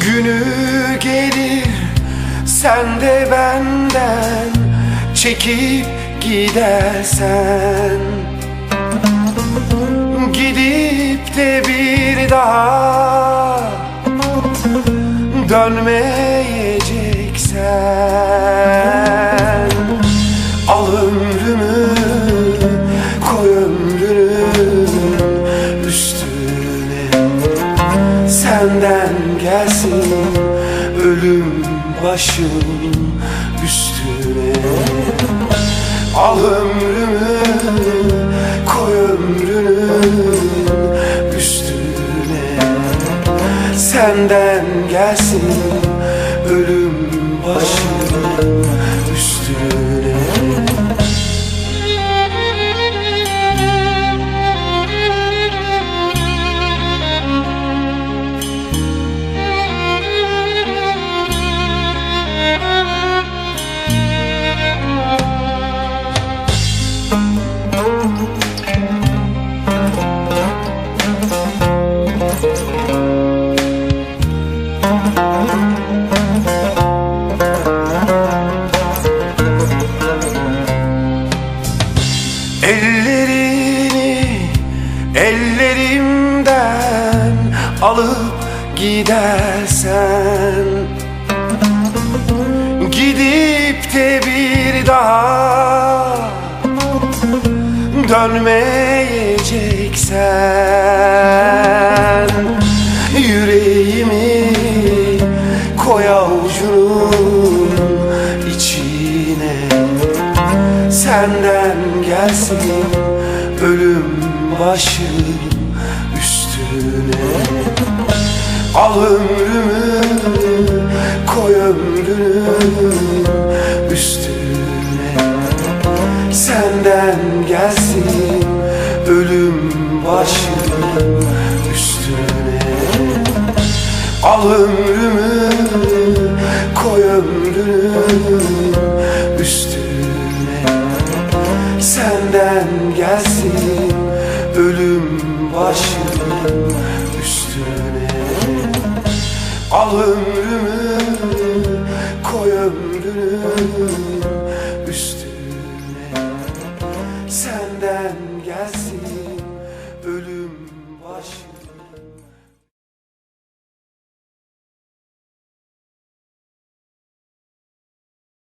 günü gelir sen de benden çekip gidersen. Gidip de bir daha dönmeyeceksen ölüm başım üstüne. Al ömrümü koy ömrünün üstüne. Senden gelsin ölüm başım Ellerini ellerimden alıp gidersen Gidip de bir daha dönmeyeceksen Yüreğimi koy avucunun içine Senden gelsin ölüm başım üstüne. Al ömrümü koy ömrünün üstüne. Senden gelsin ölüm başım üstüne. Al ömrümü koy ömrünün üstüne başım üstüne. Al ömrümü koy ömrünün üstüne. Senden gelsin